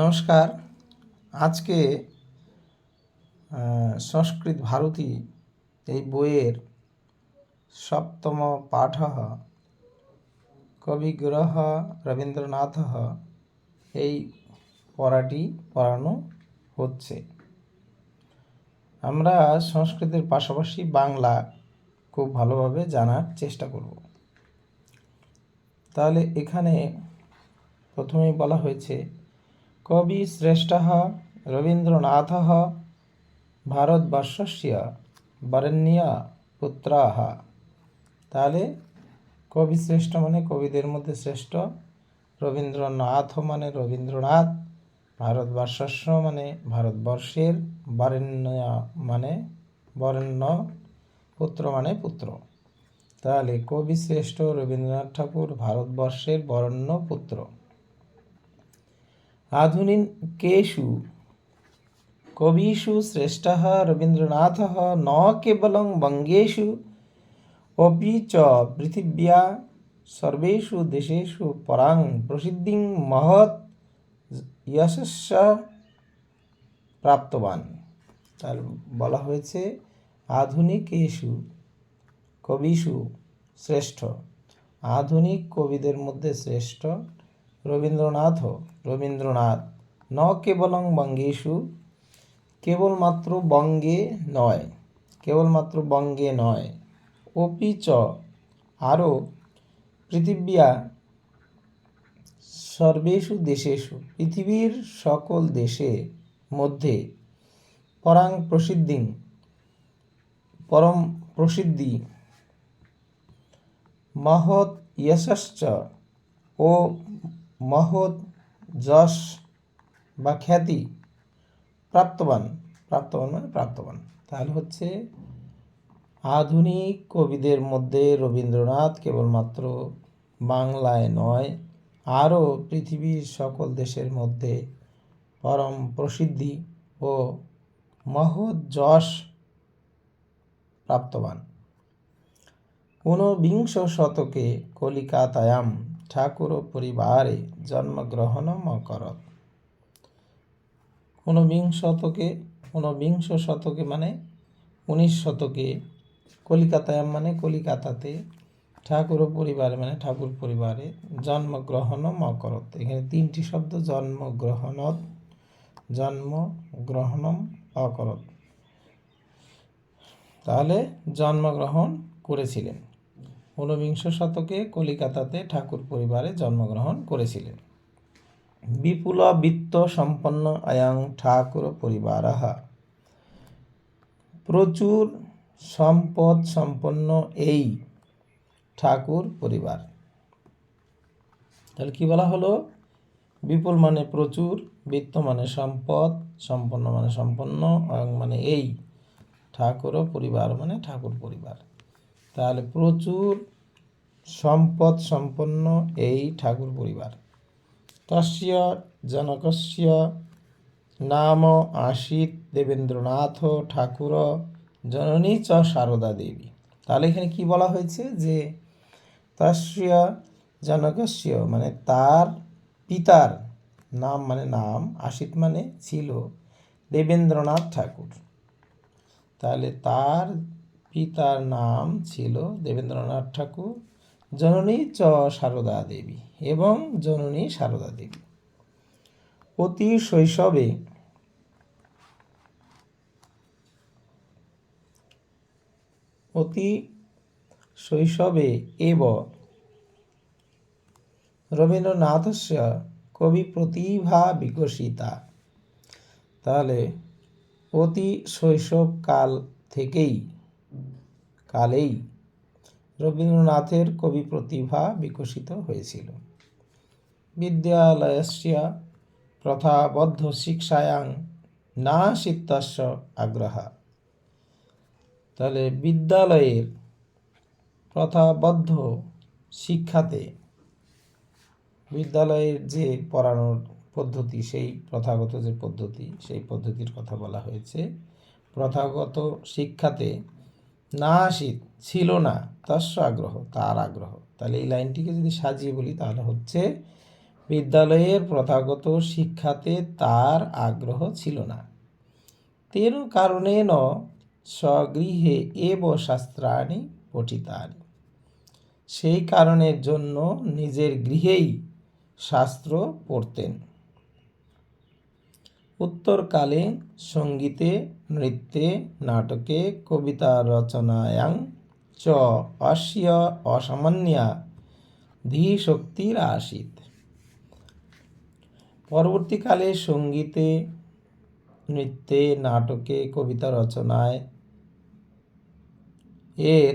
নমস্কার। আজকে সংস্কৃত ভারতী এই বইয়ের সপ্তম পাঠ কবিগ্রহ রবীন্দ্রনাথ এই পড়াটি পড়ানো হচ্ছে। আমরা সংস্কৃতের পাশাপাশি বাংলা খুব ভালোভাবে জানার চেষ্টা করব। তাহলে এখানে প্রথমেই বলা হয়েছে কবি শ্রেষ্ঠ রবীন্দ্রনাথ ভারতবর্ষস্য বরেণ্য পুত্রাহ তাহলে কবিশ্রেষ্ঠ মানে কবিদের মধ্যে শ্রেষ্ঠ। রবীন্দ্রনাথ মানে রবীন্দ্রনাথ, ভারতবর্ষস্য মানে ভারতবর্ষের বরেণ্য মানে বরেণ্য, পুত্র মানে পুত্র। তাহলে কবিশ্রেষ্ঠ রবীন্দ্রনাথ ঠাকুর ভারতবর্ষের বরেণ্য পুত্র। आधुनिकेषु कविषु श्रेष्ठः रवीन्द्रनाथः न केवलं वङ्गेषु अपि च पृथिव्या सर्वेषु देशेषु परां प्रसिद्धिं महत् যশস্ব প্রাপ্তবান তার বলা হয়েছে আধুনিকেশু কবিষু শ্রেষ্ঠ আধুনিক কবিদের মধ্যে শ্রেষ্ঠ রবীন্দ্রনাথ রবীন্দ্রনাথ। ন কেবলং বঙ্গেশু কেবলমাত্র বঙ্গে নয়, কেবলমাত্র বঙ্গে নয়। অপি চ, আরও, পৃথিবীয়া, সর্বেষু দেশেষু, পৃথিবীর সকল দেশে মধ্যে পরাং প্রসিদ্ধি, পরম প্রসিদ্ধি। মহৎ যশশ্চ ও মহৎ যশ বা খ্যাতি প্রাপ্তবান প্রাপ্তবান মানে প্রাপ্তবান। তাহলে হচ্ছে আধুনিক কবিদের মধ্যে রবীন্দ্রনাথ কেবলমাত্র বাংলায় নয়, আরও পৃথিবীর সকল দেশের মধ্যে পরম প্রসিদ্ধি ও মহৎ যশ প্রাপ্তবান। ঊনবিংশ শতকে কলিকাতায়াম ঠাকুর পরিবারে জন্মগ্রহণম অকরত ঊনবিংশ শতকে ঊনবিংশ শতকে মানে উনিশ শতকে কলিকাতায়াম মানে কলিকাতাতে ঠাকুর পরিবারে মানে ঠাকুর পরিবারে জন্মগ্রহণম অকরত এখানে তিনটি শব্দ, জন্মগ্রহণত, জন্মগ্রহণম অকরত। তাহলে জন্মগ্রহণ করেছিলেন। ঊনবিংশ শতকে কলিকাতাতে ঠাকুর পরিবারে জন্মগ্রহণ করেছিলেন। বিপুল বিত্ত সম্পন্ন আয়াং ঠাকুর পরিবার প্রচুর সম্পদ সম্পন্ন এই ঠাকুর পরিবার। তাহলে কি বলা হলো? বিপুল মানে প্রচুর, বিত্ত মানে সম্পদ, সম্পন্ন মানে সম্পন্ন মানে এই ঠাকুর পরিবার মানে ঠাকুর পরিবার। তাহলে প্রচুর সম্পদ সম্পন্ন এই ঠাকুর পরিবার। তস্য জনকস্য নাম আশিত দেবেন্দ্রনাথ ঠাকুর জননী চ সারদা দেবী। তাহলে এখানে কি বলা হয়েছে? যে তস্য জনকস্য মানে তার পিতার নাম মানে নাম, আশিত মানে ছিল দেবেন্দ্রনাথ ঠাকুর। তাহলে তার পিতার নাম ছিল দেবেন্দ্রনাথ ঠাকুর, জননী চ সারদা দেবী এবং জননী সারদা দেবী। অতি শৈশবে অতি শৈশবে এব রবীন্দ্রনাথস্য কবি প্রতিভা বিকশিতা। তাহলে অতি শৈশবকাল থেকেই কালেই রবীন্দ্রনাথের কবি প্রতিভা বিকশিত হয়েছিল। বিদ্যালয়স্য প্রথাবদ্ধ শিক্ষায়াং না সিত্তস্য আগ্রহ। তাহলে বিদ্যালয়ের প্রথাবদ্ধ শিক্ষাতে বিদ্যালয়ের যে পড়ানোর পদ্ধতি, সেই প্রথাগত যে পদ্ধতি, সেই পদ্ধতির কথা বলা হয়েছে। প্রথাগত শিক্ষাতে না আসিত ছিল না, তস্য আগ্রহ, তার আগ্রহ। তাহলে এই লাইনটিকে যদি সাজিয়ে বলি, তাহলে হচ্ছে বিদ্যালয়ের প্রথাগত শিক্ষাতে তার আগ্রহ ছিল না। তেন কারণেন স্বগৃহে এব শাস্ত্রাণি পঠিতানি। সেই কারণের জন্য নিজের গৃহেই শাস্ত্র পড়তেন। উত্তরকালে সঙ্গীতে নৃত্যে, নাটকে, কবিতা রচনায়াং চ অস্য অসামান্যা ধীশক্তির আসিত পরবর্তীকালে সঙ্গীতে, নৃত্যে, নাটকে, কবিতা রচনায় এর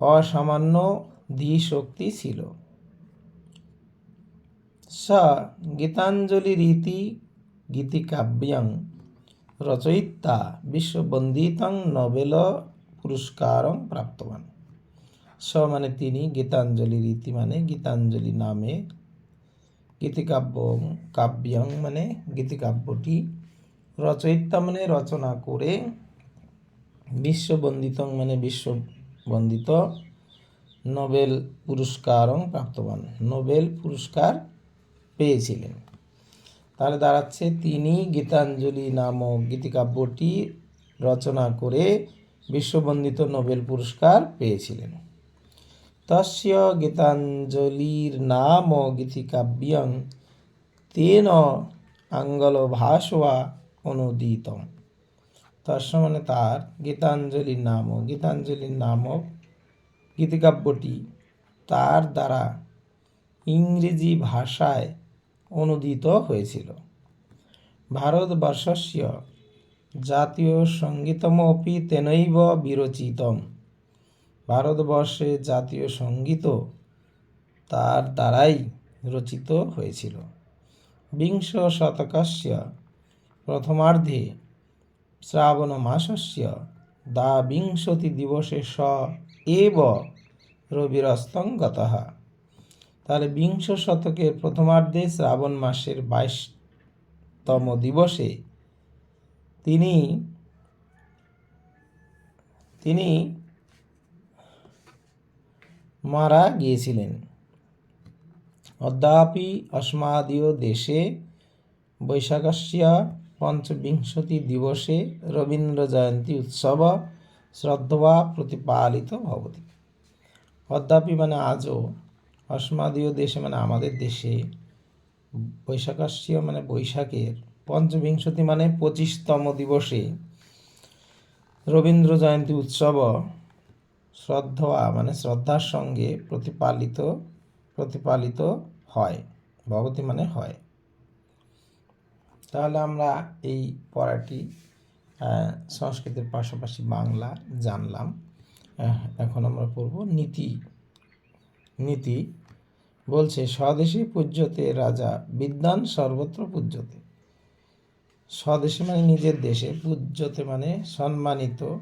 অসামান্য ধীশক্তি ছিল। স গীতাঞ্জলিরীতি গীতিকাব্যং রচয়িতা বিশ্ববন্দিতং নোবেল পুরস্কারং প্রাপ্তবান। স মানে তিনি গীতাঞ্জলি রীতি মানে গীতাঞ্জলি নামে গীতিকাব্য কাব্যং মানে গীতিকাব্যটি। রচয়িতা মানে রচনা করে বিশ্ববন্দিত মানে বিশ্ববন্দিত নোবেল পুরস্কারং প্রাপ্তবান। নোবেল পুরস্কার পেয়েছিলেন। তাহলে দাঁড়াচ্ছে তিনি গীতাঞ্জলি নামক গীতিকাব্যটি রচনা করে বিশ্ববন্দিত নোবেল পুরস্কার পেয়েছিলেন। তস্য গীতাঞ্জলির নাম গীতিকাব্যং তেন আঙ্গল ভাষা অনুদিতম। তস্য মানে তার গীতাঞ্জলি নাম গীতাঞ্জলি নামক গীতিকাব্যটি তার দ্বারা ইংরেজি ভাষায় অনুদিত হয়েছিল। ভারতবর্ষস্য জাতীয় সঙ্গীতমপি তেনৈব বিরচিতম। ভারতবর্ষে জাতীয় সংগীত তার দ্বারাই রচিত হয়েছিল। বিংশ শতকস্য প্রথমার্ধে শ্রাবণ মাসস্য দ্বাবিংশতি দিবসে স এব রবিরস্তং গতঃ তাহলে বিংশ শতকের প্রথমার্ধে শ্রাবণ মাসের বাইশতম দিবসে তিনি তিনি মারা গিয়েছিলেন। অদ্যাপি অস্মাদীয় দেশে বৈশাখস্য পঞ্চবিংশতি দিবসে রবীন্দ্র জয়ন্তী উৎসব শ্রদ্ধা প্রতিপালিত ভবতি। অদ্যাপি মানে আজও অস্মাদীয় দেশে মানে আমাদের দেশে বৈশাখস্য মানে বৈশাখের পঞ্চবিংশতি মানে পঁচিশতম দিবসে রবীন্দ্র জয়ন্তী উৎসব শ্রদ্ধা মানে শ্রদ্ধার সঙ্গে প্রতিপালিত প্রতিপালিত হয়, ভগবতী মানে হয়। তাহলে আমরা এই পড়াটি সংস্কৃতের পাশাপাশি বাংলা জানলাম। এখন আমরা পড়ব নীতি নীতি বলছে, স্বদেশী পূজ্যতে রাজা বিদ্যান সর্বত্র পূজ্যতে। স্বদেশে মানে নিজের দেশে, পূজ্যতে মানে সম্মানিত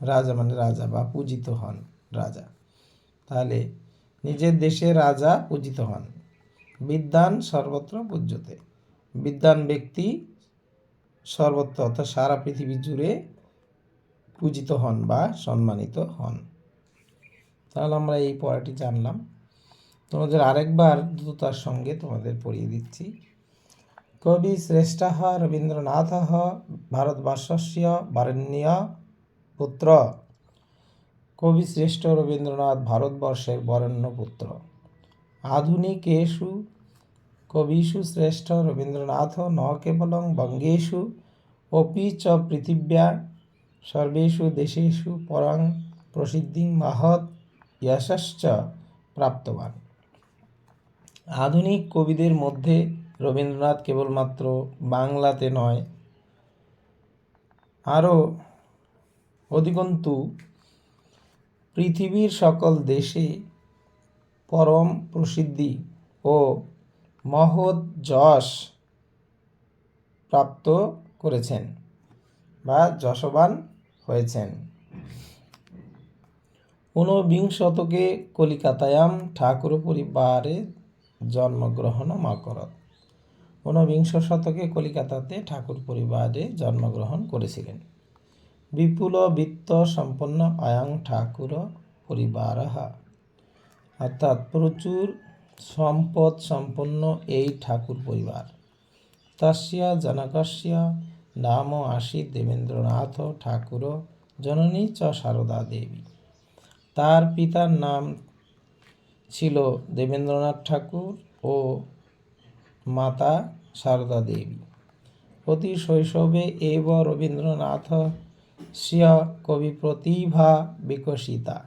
রাজা মানে রাজা বা পূজিত হন রাজা। তাহলে নিজের দেশে রাজা পূজিত হন বিদ্যান সর্বত্র পূজ্যতে। বিদ্যান ব্যক্তি সর্বত্র অর্থাৎ সারা পৃথিবী জুড়ে পূজিত হন বা সম্মানিত হন। তাহলে আমরা এই পড়াটি জানলাম। তোমাদের আরেকবার দ্রুততার সঙ্গে তোমাদের পড়িয়ে দিচ্ছি। কবি শ্রেষ্ঠ রবীন্দ্রনাথ ভারতবর্ষস্য বরেণ্য পুত্র। কবি শ্রেষ্ঠ রবীন্দ্রনাথ ভারতবর্ষের বরেণ্য পুত্র। আধুনিকেষু কবিষু শ্রেষ্ঠ রবীন্দ্রনাথ ন কেবলং বঙ্গেষু অপি চ পৃথিব্যা সর্বেষু দেশেষু পরং প্রসিদ্ধিং মহৎ যশশ্চ প্রাপ্তবান। আধুনিক কবিদের মধ্যে রবীন্দ্রনাথ কেবলমাত্র বাংলাতে নয়, আরও অধিকন্তু পৃথিবীর সকল দেশে পরম প্রসিদ্ধি ও মহৎ যশ প্রাপ্ত করেছেন বা যশবান হয়েছেন। ঊনবিংশ শতকে কলিকাতায়াম ঠাকুর পরিবারে জন্মগ্রহণ মকরত ঊনবিংশ শতকে কলিকাতাতে ঠাকুর পরিবারে জন্মগ্রহণ করেছিলেন। বিপুল বিত্ত সম্পন্ন অয়ং ঠাকুর পরিবার। অর্থাৎ প্রচুর সম্পদ সম্পন্ন এই ঠাকুর পরিবার তস্য জনকস্য নাম আশীত দেবেন্দ্রনাথ ঠাকুর, জননী চ সারদা দেবী। তার পিতার নাম ছিল দেবেন্দ্রনাথ ঠাকুর ও মাতা সারদা দেবী। অতি শৈশবে এব রবীন্দ্রনাথ স্বীয় কবি প্রতিভা বিকশিতা।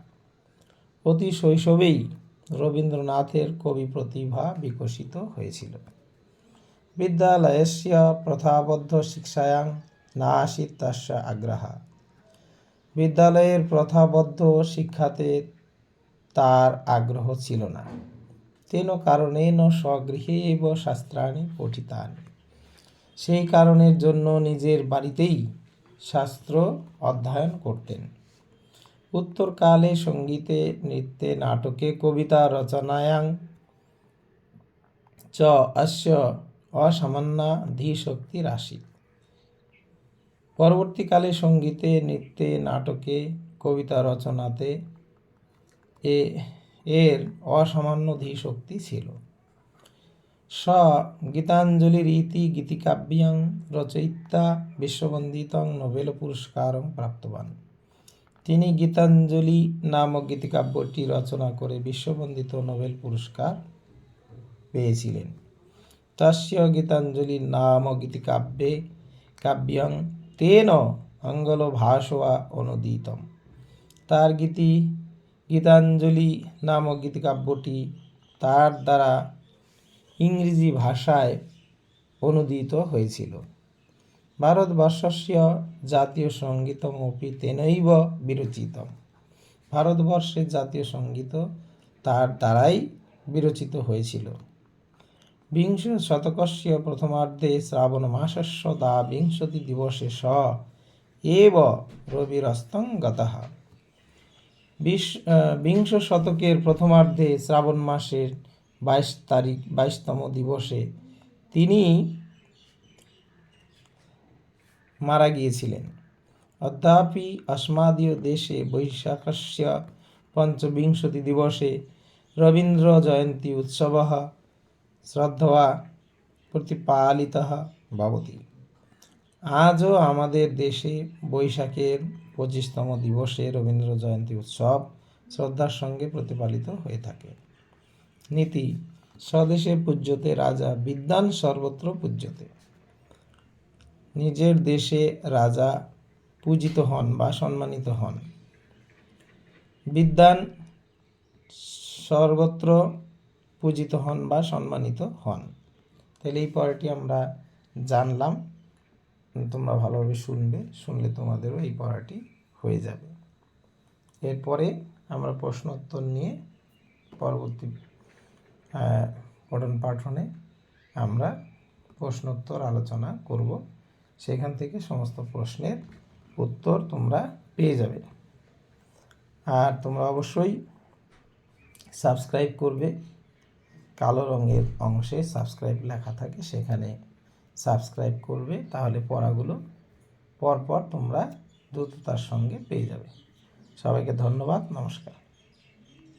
অতি শৈশবেই রবীন্দ্রনাথের কবি প্রতিভা বিকশিত হয়েছিল। বিদ্যালয়স্য প্রথাবদ্ধ শিক্ষায়াং না আসিত তস্য আগ্রহ। বিদ্যালয়ের প্রথাবদ্ধ শিক্ষাতে তার আগ্রহ ছিল না। তেন কারণেন স্বগৃহে এব শাস্ত্রাণি পঠিতান। সেই কারণের জন্য নিজের বাড়িতেই শাস্ত্র অধ্যয়ন করতেন। উত্তরকালে সঙ্গীতে, নৃত্যে, নাটকে, কবিতা রচনায়াং চ অস্য অসামান্যা ধীশক্তি রাশি। পরবর্তীকালে সঙ্গীতে, নৃত্যে, নাটকে, কবিতা রচনাতে এ, এর অসামান্য ধীশক্তি ছিল। স গীতাঞ্জলির ইতি গীতিকাব্যাং রচয়িতা বিশ্ববন্দিতং নোবেল পুরস্কারং প্রাপ্তবান। তিনি গীতাঞ্জলি নামক গীতিকাব্যটি রচনা করে বিশ্ববন্দিত নোবেল পুরস্কার পেয়েছিলেন। তস্য গীতাঞ্জলি নাম গীতিকাব্যে কাব্যং তেন অঙ্গল ভাষা অনুদিতম। তার গীতি গীতাঞ্জলি নামক গীতিকাব্যটি তার দ্বারা ইংরেজি ভাষায় অনুদিত হয়েছিল। ভারতবর্ষস্য জাতীয় সঙ্গীতমপি তেনৈব বিরচিতম ভারতবর্ষের জাতীয় সংগীত তার দ্বারাই বিরচিত হয়েছিল। বিংশ শতকস্য প্রথমার্ধে শ্রাবণ মাসস্য দা বিংশতি দিবসে স এব রবিরস্তং গতঃ বিশ বিংশ শতকের প্রথমার্ধে শ্রাবণ মাসের বাইশ তারিখ, বাইশতম দিবসে তিনি মারা গিয়েছিলেন। অদ্যাপি আসমাদীয় দেশে বৈশাখস্য পঞ্চবিংশতি দিবসে রবীন্দ্র জয়ন্তী উৎসব শ্রদ্ধা প্রতিপালিত ভবতি। আজও আমাদের দেশে বৈশাখের পঁচিশতম দিবসে রবীন্দ্র জয়ন্তী উৎসব শ্রদ্ধার সঙ্গে প্রতিপালিত হয়ে থাকে। নীতি স্বদেশে পূজ্যতে রাজা বিদ্যান সর্বত্র পূজ্যতে। নিজের দেশে রাজা পূজিত হন বা সম্মানিত হন। বিদ্যান সর্বত্র পূজিত হন বা সম্মানিত হন। তাহলে এই পড়াটি আমরা জানলাম। তোমরা ভালোভাবে শুনবে, শুনলে তোমাদেরও এই পড়াটি হয়ে যাবে। এরপরে আমরা প্রশ্নোত্তর নিয়ে পরবর্তী পঠন পাঠনে আমরা প্রশ্নোত্তর আলোচনা করব। সেখান থেকে সমস্ত প্রশ্নের উত্তর তোমরা পেয়ে যাবে। আর তোমরা অবশ্যই সাবস্ক্রাইব করবে। কালো রঙের অংশে সাবস্ক্রাইব লেখা থাকে, সেখানে সাবস্ক্রাইব করবে তাহলে পড়াগুলো পরপর তোমরা দ্রুততার সঙ্গে পেয়ে যাবে। সবাইকে ধন্যবাদ নমস্কার।